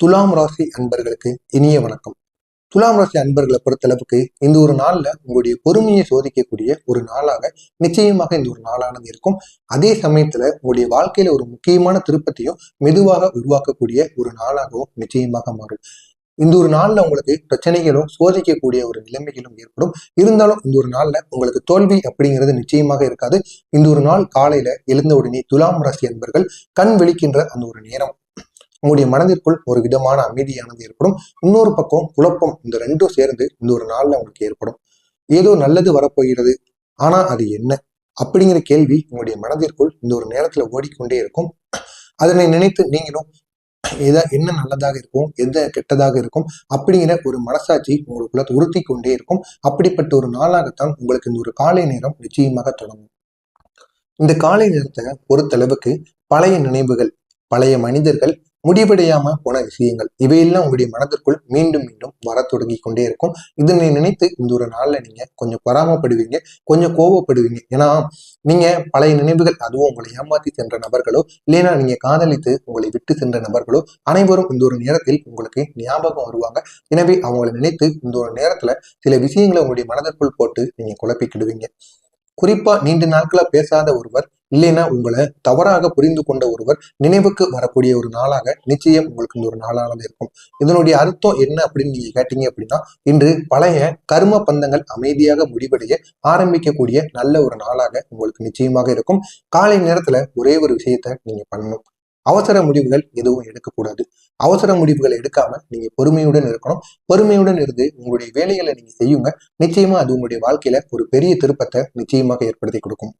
துலாம் ராசி அன்பர்களுக்கு இனிய வணக்கம். துலாம் ராசி அன்பர்களை பொறுத்தளவுக்கு இந்த ஒரு நாள்ல உங்களுடைய பொறுமையை சோதிக்கக்கூடிய ஒரு நாளாக நிச்சயமாக இந்த ஒரு நாளானது இருக்கும். அதே சமயத்துல உங்களுடைய வாழ்க்கையில ஒரு முக்கியமான திருப்பத்தையும் மெதுவாக உருவாக்கக்கூடிய ஒரு நாளாகவும் நிச்சயமாக மாறும். இந்த ஒரு நாள்ல உங்களுக்கு பிரச்சனைகளும் சோதிக்கக்கூடிய ஒரு நிலைமைகளும் ஏற்படும். இருந்தாலும் இந்த ஒரு நாள்ல உங்களுக்கு தோல்வி அப்படிங்கிறது நிச்சயமாக இருக்காது. இந்த ஒரு நாள் காலையில எழுந்த உடனே துலாம் ராசி அன்பர்கள் கண் விழிக்கின்ற அந்த ஒரு நேரம். உங்களுடைய மனதிற்குள் ஒரு விதமான அமைதியானது ஏற்படும். இன்னொரு பக்கம் குழப்பம் இந்த ரெண்டும் சேர்ந்து இந்த ஒரு நாள்ல உங்களுக்கு ஏற்படும். ஏதோ நல்லது வரப்போகிறது. ஆனா அது என்ன? அப்படிங்கிற கேள்வி உங்களுடைய மனதிற்குள் இந்த ஒரு நேரத்துல ஓடிக்கொண்டே இருக்கும். அதனை நினைத்து நீங்களும் எதா என்ன நல்லதாக இருக்கும்? எந்த கெட்டதாக இருக்கும்? அப்படிங்கிற ஒரு மனசாட்சி உங்களுக்குள்ள உறுத்தி கொண்டே இருக்கும். அப்படிப்பட்ட ஒரு நாளாகத்தான் உங்களுக்கு இந்த ஒரு காலை நேரம் நிச்சயமாக தொடங்கும். இந்த காலை நேரத்தை பொறுத்தளவுக்கு பழைய நினைவுகள் பழைய மனிதர்கள் முடிவடையாம போன விஷயங்கள். இவையெல்லாம் உங்களுடைய மனதிற்குள் மீண்டும் மீண்டும் வர தொடங்கி கொண்டே இருக்கும். இதனை நினைத்து இந்த ஒரு நாள்ல நீங்க கொஞ்சம் பராமப்படுவீங்க கொஞ்சம் கோவப்படுவீங்க. ஏன்னா நீங்க பழைய நினைவுகள் அதுவும் உங்களை ஏமாத்தி சென்ற நபர்களோ இல்லைன்னா நீங்க காதலித்து உங்களை விட்டு சென்ற நபர்களோ அனைவரும் இந்த ஒரு நேரத்தில் உங்களுக்கு ஞாபகம் வருவாங்க. எனவே அவங்களை நினைத்து இந்த ஒரு நேரத்துல சில விஷயங்களை உங்களுடைய மனதிற்குள் போட்டு நீங்க குழப்பிக்கிடுவீங்க. குறிப்பா நீண்ட நாட்களா பேசாத ஒருவர் இல்லைன்னா உங்களை தவறாக புரிந்து கொண்ட ஒருவர் நினைவுக்கு வரக்கூடிய ஒரு நாளாக நிச்சயம் உங்களுக்கு இந்த ஒரு நாளானது இருக்கும். இதனுடைய அர்த்தம் என்ன அப்படின்னு நீங்க கேட்டீங்க அப்படின்னா இன்று பழைய கர்ம பந்தங்கள் அமைதியாக முடிவடைய ஆரம்பிக்கக்கூடிய நல்ல ஒரு நாளாக உங்களுக்கு நிச்சயமாக இருக்கும். காலை நேரத்துல ஒரே ஒரு விஷயத்த நீங்க பண்ணணும். அவசர முடிவுகள் எதுவும் எடுக்கக்கூடாது. அவசர முடிவுகள் எடுக்காம நீங்க பொறுமையுடன் இருக்கணும். பொறுமையுடன் இருந்து உங்களுடைய வேலைகளை நீங்க செய்யுங்க. நிச்சயமா அது உங்களுடைய வாழ்க்கையில ஒரு பெரிய திருப்பத்தை நிச்சயமாக ஏற்படுத்தி கொடுக்கும்.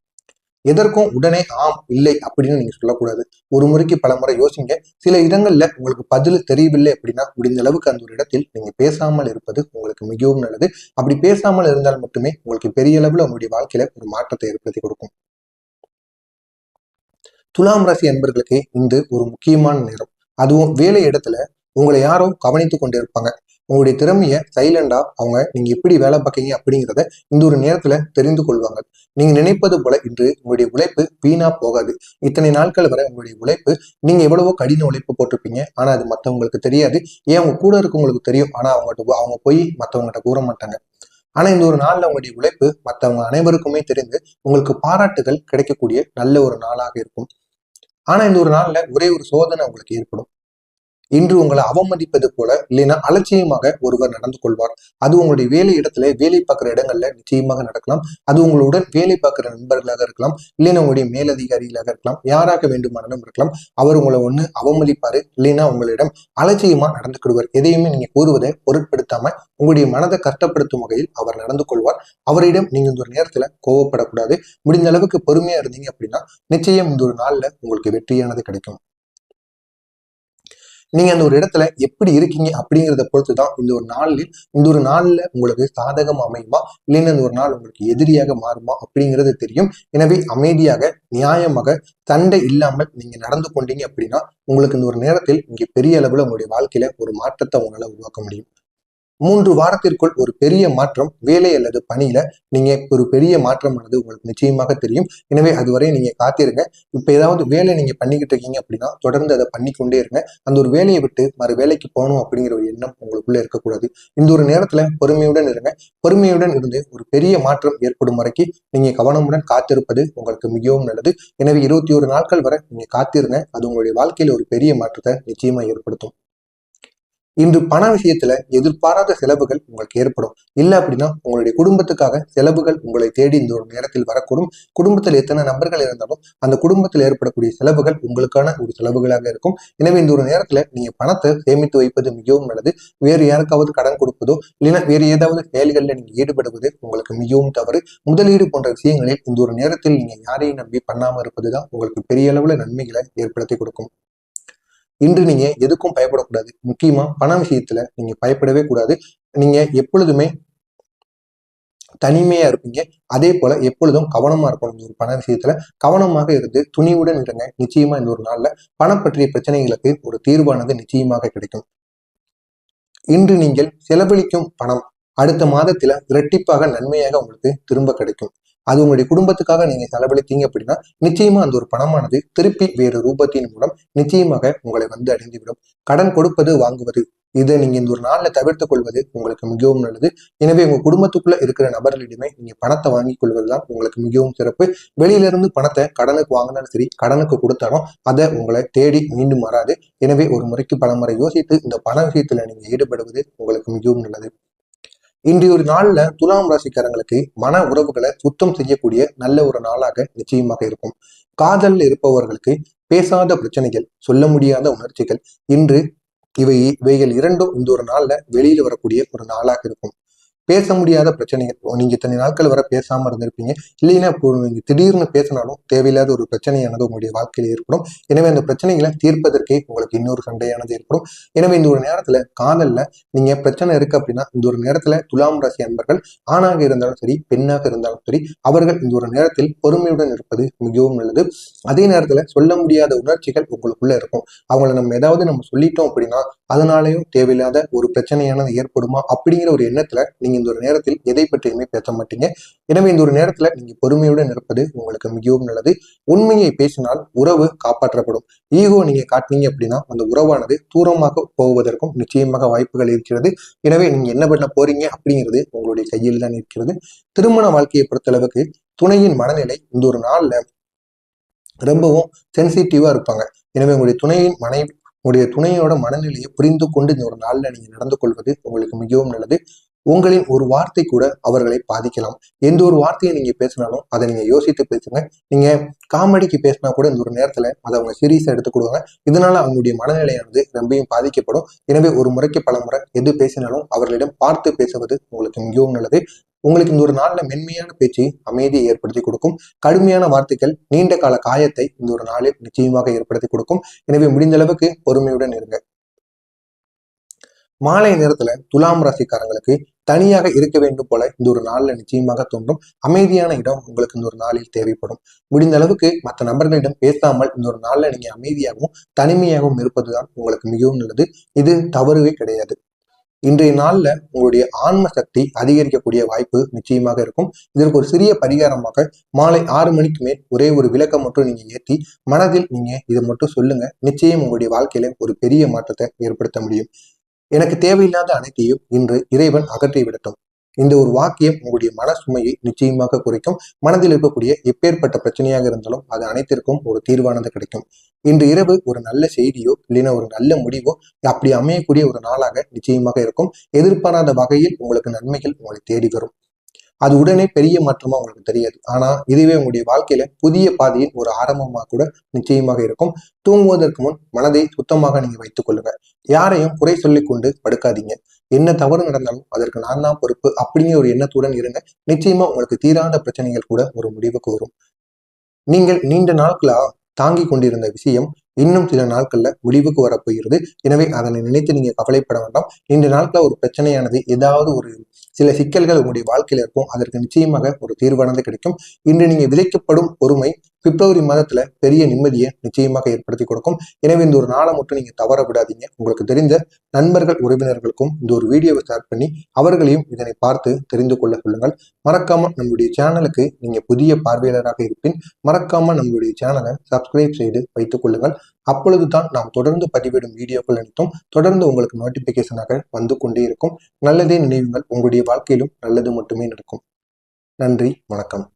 எதற்கும் உடனே ஆம் இல்லை அப்படின்னு நீங்க சொல்லக்கூடாது. ஒரு முறைக்கு பல முறை யோசிங்க. சில இடங்கள்ல உங்களுக்கு பதில் தெரியவில்லை அப்படின்னா முடிந்த அளவுக்கு அந்த ஒரு இடத்தில் நீங்க பேசாமல் இருப்பது உங்களுக்கு மிகவும் நல்லது. அப்படி பேசாமல் இருந்தால் மட்டுமே உங்களுக்கு பெரிய அளவுல உங்களுடைய வாழ்க்கையில ஒரு மாற்றத்தை ஏற்படுத்தி கொடுக்கும். துலாம் ராசி என்பர்களுக்கு இந்த ஒரு முக்கியமான நேரம். அதுவும் வேலை இடத்துல உங்களை யாரோ கவனித்து கொண்டே இருப்பாங்க உங்களுடைய திறமைய சைலண்டா அவங்க நீங்க எப்படி வேலை பார்க்கீங்க அப்படிங்கிறத இந்த ஒரு நேரத்துல தெரிந்து கொள்வாங்க. நீங்க நினைப்பது போல இன்று உங்களுடைய உழைப்பு வீணா போகாது. இத்தனை நாட்கள் வரை உங்களுடைய உழைப்பு நீங்க எவ்வளவோ கடின உழைப்பு போட்டிருப்பீங்க. ஆனா அது மத்தவங்களுக்கு தெரியாது. ஏன் அவங்க கூட இருக்கவங்களுக்கு தெரியும். ஆனா அவங்ககிட்ட அவங்க போய் மத்தவங்ககிட்ட கூற மாட்டாங்க. ஆனா இந்த ஒரு நாள்ல உங்களுடைய உழைப்பு மத்தவங்க அனைவருக்குமே தெரிந்து உங்களுக்கு பாராட்டுகள் கிடைக்கக்கூடிய நல்ல ஒரு நாளாக இருக்கும். ஆனா இந்த ஒரு நாள்ல ஒரே ஒரு சோதனை உங்களுக்கு ஏற்படும். இன்று உங்களை அவமதிப்பது போல இல்லைன்னா அலட்சியமாக ஒருவர் நடந்து கொள்வார். அது உங்களுடைய வேலை இடத்துல வேலை பார்க்குற இடங்கள்ல நிச்சயமாக நடக்கலாம். அது உங்களுடன் வேலை பார்க்குற நண்பர்களாக இருக்கலாம். இல்லைன்னா உங்களுடைய மேலதிகாரிகளாக இருக்கலாம். யாராக வேண்டுமானாலும் இருக்கலாம். அவர் உங்களை ஒண்ணு அவமதிப்பாரு. இல்லைன்னா உங்களிடம் அலட்சியமா நடந்துக்கிடுவார். எதையுமே நீங்க கூறுவதை பொருட்படுத்தாம உங்களுடைய மனதை கஷ்டப்படுத்தும் வகையில் அவர் நடந்து கொள்வார். அவரிடம் நீங்க இந்த ஒரு நேரத்துல கோவப்படக்கூடாது. முடிந்த அளவுக்கு பொறுமையா இருந்தீங்க அப்படின்னா நிச்சயம் இந்த ஒரு நாள்ல உங்களுக்கு வெற்றியானது கிடைக்கும். நீங்க அந்த ஒரு இடத்துல எப்படி இருக்கீங்க அப்படிங்கிறத பொறுத்து தான் இந்த ஒரு நாளில் இந்த ஒரு நாளில் உங்களுக்கு சாதகம் அமையுமா? இல்லைன்னு இந்த ஒரு நாள் உங்களுக்கு எதிரியாக மாறுமா? அப்படிங்கிறது தெரியும். எனவே அமைதியாக நியாயமாக சண்டை இல்லாமல் நீங்க நடந்து கொண்டீங்க அப்படின்னா உங்களுக்கு இந்த ஒரு நேரத்தில் இங்கே பெரிய அளவில் உங்களுடைய வாழ்க்கையில ஒரு மாற்றத்தை உங்களால் உருவாக்க முடியும். மூன்று வாரத்திற்குள் ஒரு பெரிய மாற்றம் வேலை அல்லது பணியில நீங்க ஒரு பெரிய மாற்றமானது உங்களுக்கு நிச்சயமாக தெரியும். எனவே அதுவரை நீங்க காத்திருங்க. இப்ப ஏதாவது வேலை நீங்க பண்ணிக்கிட்டு இருக்கீங்க அப்படின்னா தொடர்ந்து அதை பண்ணிக்கொண்டே இருங்க. அந்த ஒரு வேலையை விட்டு மறு வேலைக்கு போகணும் அப்படிங்கிற ஒரு எண்ணம் உங்களுக்குள்ள இருக்கக்கூடாது. இந்த ஒரு நேரத்துல பொறுமையுடன் இருங்க. பொறுமையுடன் இருந்து ஒரு பெரிய மாற்றம் ஏற்படும் வரைக்கும் நீங்க கவனமுடன் காத்திருப்பது உங்களுக்கு மிகவும் நல்லது. எனவே இருபத்தி ஒரு நாட்கள் வரை நீங்க காத்திருங்க. அது உங்களுடைய வாழ்க்கையில ஒரு பெரிய மாற்றத்தை நிச்சயமா ஏற்படுத்தும். இன்று பண விஷயத்துல எதிர்பாராத செலவுகள் உங்களுக்கு ஏற்படும். இல்லை அப்படின்னா உங்களுடைய குடும்பத்துக்காக செலவுகள் உங்களை தேடி இந்த ஒரு நேரத்தில் வரக்கூடும். குடும்பத்தில் எத்தனை நபர்கள் இருந்தாலும் அந்த குடும்பத்தில் ஏற்படக்கூடிய செலவுகள் உங்களுக்கான ஒரு செலவுகளாக இருக்கும். எனவே இந்த ஒரு நேரத்துல நீங்க பணத்தை சேமித்து வைப்பது மிகவும் நல்லது. வேறு யாருக்காவது கடன் கொடுப்பதோ இல்லைன்னா வேறு ஏதாவது செயல்களில் நீங்க ஈடுபடுவது உங்களுக்கு மிகவும் தவறு. முதலீடு போன்ற விஷயங்களில் இந்த ஒரு நேரத்தில் நீங்க யாரையும் நம்பி பண்ணாம இருப்பதுதான் உங்களுக்கு பெரிய அளவுல நன்மைகளை ஏற்படுத்தி கொடுக்கும். இன்று நீங்க எதுக்கும் பயப்படக்கூடாது. முக்கியமா பண விஷயத்துல நீங்க பயப்படவே கூடாது. நீங்க எப்பொழுதுமே தனிமையா இருப்பீங்க. அதே போல எப்பொழுதும் கவனமா இருக்கணும். ஒரு பண விஷயத்துல கவனமாக இருந்து துணிவுடன் இருங்க. நிச்சயமா இந்த ஒரு நாள்ல பணம் பற்றிய பிரச்சனைகளுக்கு ஒரு தீர்வானது நிச்சயமாக கிடைக்கும். இன்று நீங்கள் செலவழிக்கும் பணம் அடுத்த மாதத்துல இரட்டிப்பாக நன்மையாக உங்களுக்கு திரும்ப கிடைக்கும். அது உங்களுடைய குடும்பத்துக்காக நீங்க செலவழித்தீங்க அப்படின்னா நிச்சயமா அந்த ஒரு பணமானது திருப்பி வேறு ரூபத்தின் மூலம் நிச்சயமாக உங்களை வந்து அடைந்துவிடும் கடன் கொடுப்பது வாங்குவது இதை நீங்க இந்த ஒரு நாள்ல தவிர்த்துக் கொள்வது உங்களுக்கு மிகவும் நல்லது. எனவே உங்க குடும்பத்துக்குள்ள இருக்கிற நபர்களிடமே நீங்க பணத்தை வாங்கிக் கொள்வதுதான் உங்களுக்கு மிகவும் சிறப்பு. வெளியில இருந்து பணத்தை கடனுக்கு வாங்கினாலும் சரி கடனுக்கு கொடுத்தாலும் அதை உங்களை தேடி மீண்டும் வராது. எனவே ஒரு முறைக்கு பல முறை யோசித்து இந்த பண விஷயத்துல நீங்க ஈடுபடுவது உங்களுக்கு மிகவும் நல்லது. இன்றைய ஒரு நாள்ல துலாம் ராசிக்காரங்களுக்கு மன உறவுகளை சுத்தம் செய்யக்கூடிய நல்ல ஒரு நாளாக நிச்சயமாக இருக்கும். காதலில் இருப்பவர்களுக்கு பேசாத பிரச்சனைகள் சொல்ல முடியாத உணர்ச்சிகள் இன்று இவை இவைகள் இரண்டும் இந்த ஒரு நாள்ல வெளியில வரக்கூடிய ஒரு நாளாக இருக்கும். பேச முடியாத பிரச்சனைகள். நீங்க இத்தனை நாட்கள் வர பேசாம இருந்திருப்பீங்க. இல்லைன்னா இப்போ நீங்க திடீர்னு பேசினாலும் தேவையில்லாத ஒரு பிரச்சனையானது உங்களுடைய வாழ்க்கையில் ஏற்படும். எனவே அந்த பிரச்சனைகளை தீர்ப்பதற்கே உங்களுக்கு இன்னொரு சண்டையானது ஏற்படும். எனவே இந்த ஒரு நேரத்துல காதல்ல நீங்க பிரச்சனை இருக்கு அப்படின்னா இந்த ஒரு நேரத்துல துலாம் ராசி அன்பர்கள் ஆணாக இருந்தாலும் சரி பெண்ணாக இருந்தாலும் சரி அவர்கள் இந்த ஒரு நேரத்தில் பொறுமையுடன் இருப்பது மிகவும் நல்லது. அதே நேரத்துல சொல்ல முடியாத உணர்ச்சிகள் உங்களுக்குள்ள இருக்கும். அவங்கள நம்ம ஏதாவது நம்ம சொல்லிட்டோம் அப்படின்னா அதனாலேயும் தேவையில்லாத ஒரு பிரச்சனையானது ஏற்படுமா அப்படிங்கிற ஒரு எண்ணத்துல நீங்க இந்த ஒரு நேரத்தில் எதை பற்றியுமே பேச மாட்டீங்க. எனவே இந்த ஒரு நேரத்தில் நீங்க பொறுமையுடன் இருப்பது உங்களுக்கு மிகவும் நல்லது. உண்மையை பேசினால் உறவு காப்பாற்றப்படும். ஈகோ நீங்க காட்டினீங்க அப்படின்னா அந்த உறவானது தூரமாக போவதற்கும் நிச்சயமாக வாய்ப்புகள் இருக்கிறது. எனவே நீங்க என்ன பண்ண போறீங்க அப்படிங்கிறது உங்களுடைய கையில் தான் இருக்கிறது. திருமண வாழ்க்கையை பொறுத்தளவுக்கு துணையின் மனநிலை இந்த ஒரு நாள்ல ரொம்பவும் சென்சிட்டிவா இருப்பாங்க. எனவே உங்களுடைய துணையின் மனைவி உங்களுடைய துணையோட மனநிலையை புரிந்து கொண்டு இந்த ஒரு நாள்ல நீங்க நடந்து கொள்வது உங்களுக்கு மிகவும் நல்லது. உங்களின் ஒரு வார்த்தை கூட அவர்களை பாதிக்கலாம். எந்த ஒரு வார்த்தையை நீங்க பேசினாலும் அதை நீங்க யோசித்து பேசுங்க. நீங்க காமெடிக்கு பேசினா கூட இந்த ஒரு நேரத்துல அதை அவங்க சீரியஸா எடுத்துக்கொடுவாங்க இதனால அவங்களுடைய மனநிலையானது ரொம்பவும் பாதிக்கப்படும். எனவே ஒரு முறைக்கு பல முறை எது பேசினாலும் அவர்களிடம் பார்த்து பேசுவது உங்களுக்கு மிகவும் நல்லது. உங்களுக்கு இந்த ஒரு நாளில் மென்மையான பேச்சு அமைதியை ஏற்படுத்தி கொடுக்கும். கடுமையான வார்த்தைகள் நீண்ட கால காயத்தை இந்த ஒரு நாளில் நிச்சயமாக ஏற்படுத்தி கொடுக்கும். எனவே முடிந்த அளவுக்கு பொறுமையுடன் இருங்க. மாலை நேரத்துல துலாம் ராசிக்காரங்களுக்கு தனியாக இருக்க வேண்டும் போல இந்த ஒரு நாள்ல நிச்சயமாக தோன்றும். அமைதியான இடம் உங்களுக்கு இந்த ஒரு நாளில் தேவைப்படும். முடிந்த அளவுக்கு மற்ற நபர்களிடம் பேசாமல் இந்த ஒரு நாள்ல நீங்க அமைதியாகவும் தனிமையாகவும் இருப்பதுதான் உங்களுக்கு மிகவும் நல்லது. இது தவறுவே கிடையாது. இன்றைய நாள்ல உங்களுடைய ஆன்ம சக்தி அதிகரிக்கக்கூடிய வாய்ப்பு நிச்சயமாக இருக்கும். இதற்கு ஒரு சிறிய பரிகாரமாக மாலை ஆறு மணிக்கு மேல் ஒரே ஒரு விளக்கம் மட்டும் நீங்க ஏற்றி மனதில் நீங்க இதை மட்டும் சொல்லுங்க. நிச்சயம் உங்களுடைய வாழ்க்கையில ஒரு பெரிய மாற்றத்தை ஏற்படுத்த முடியும். எனக்கு தேவையில்லாத அனைத்தையும் இன்று இறைவன் அகற்றி விடட்டும். இந்த ஒரு வாக்கியம் உங்களுடைய மன சுமையை நிச்சயமாக குறைக்கும். மனதில் இருக்கக்கூடிய எப்பேற்பட்ட பிரச்சனையாக இருந்தாலும் அது அனைத்திற்கும் ஒரு தீர்வானது கிடைக்கும். இன்று இரவு ஒரு நல்ல செய்தியோ இல்லைன்னா ஒரு நல்ல முடிவோ அப்படி அமையக்கூடிய ஒரு நாளாக நிச்சயமாக இருக்கும். எதிர்பாராத வகையில் உங்களுக்கு நன்மைகள் உங்களை தேடி வரும். அது உடனே பெரிய மாற்றமா உங்களுக்கு தெரியாது. ஆனா இதுவே உங்களுடைய வாழ்க்கையில புதிய பாதையின் ஒரு ஆரம்பமாக கூட நிச்சயமாக இருக்கும். தூங்குவதற்கு முன் மனதை சுத்தமாக நீங்க வைத்துக் கொள்ளுங்க. யாரையும் குறை சொல்லி கொண்டு படுக்காதீங்க. என்ன தவறு நடந்தாலும் அதற்கு நான் தான் பொறுப்பு. அப்படிங்கிற ஒரு எண்ணத்துடன் இருங்க. நிச்சயமா உங்களுக்கு தீராத பிரச்சனைகள் கூட ஒரு முடிவுக்கு வரும். நீங்கள் நீண்ட நாட்களா தாங்கி கொண்டிருந்த விஷயம் இன்னும் சில நாட்கள்ல முடிவுக்கு வரப்போகிறது. எனவே அதனை நினைத்து நீங்க கவலைப்பட வேண்டாம். இன்று நாட்கள ஒரு பிரச்சனையானது ஏதாவது ஒரு சில சிக்கல்கள் உங்களுடைய வாழ்க்கையில இருக்கும். அதற்கு நிச்சயமாக ஒரு தீர்வானது கிடைக்கும். இன்று நீங்க விதைக்கப்படும் பொறுமை பிப்ரவரி மாதத்துல பெரிய நிம்மதியை நிச்சயமாக ஏற்படுத்தி கொடுக்கும். எனவே இந்த ஒரு நாளை மட்டும் நீங்க தவற விடாதீங்க. உங்களுக்கு தெரிந்த நண்பர்கள் உறவினர்களுக்கும் இந்த ஒரு வீடியோவை ஷேர் பண்ணி அவர்களையும் இதனை பார்த்து தெரிந்து கொள்ள சொல்லுங்கள். மறக்காம நம்முடைய சேனலுக்கு நீங்க புதிய பார்வையாளராக இருப்பின் மறக்காம நம்மளுடைய சேனலை சப்ஸ்கிரைப் செய்து வைத்துக் கொள்ளுங்கள். அப்பொழுது தான் நாம் தொடர்ந்து பதிவிடும் வீடியோக்கள் அனைத்தும் தொடர்ந்து உங்களுக்கு நோட்டிபிகேஷனாக வந்து கொண்டே இருக்கும். நல்லதே நினைவுங்கள். உங்களுடைய வாழ்க்கையிலும் நல்லது மட்டுமே நடக்கும். நன்றி வணக்கம்.